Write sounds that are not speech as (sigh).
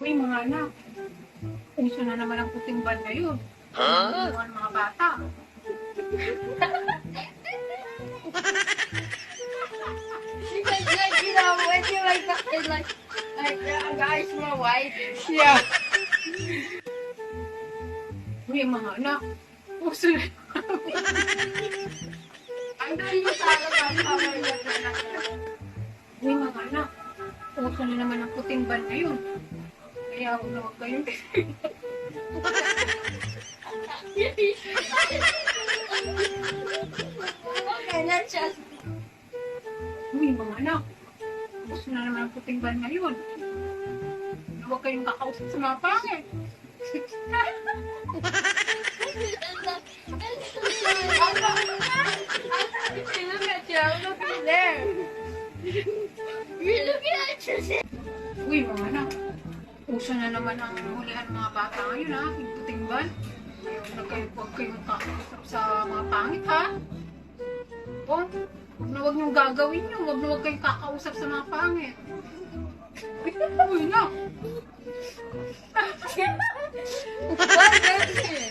Uy, mga anak. Uso na naman ang puting ban ngayon. Huh? Ang mga bata. Because like you know when you like it's like like uh, guys more white. Yeah. Uy, mga anak. Uso na. Ang dami mo sa niya. Uy, mga anak. Uso na naman ang puting ban ngayon. Kaya huwag na kayong Okay, let's just Uy, mga anak. Uso na naman ang puting ban ngayon. Huwag kayong kakausap sa mga pangit. look at you. I'm looking there. You're looking at yourself. Uy, mga anak. Uso na naman ang hulihan mga bata ngayon, ha? Yung puting ban. Na kayo, huwag kayong kakausap sa mga pangit, ha? O, huwag na huwag niyong gagawin yun. Huwag na huwag kayong kakausap sa mga pangit. (laughs) Uy, na. What is it?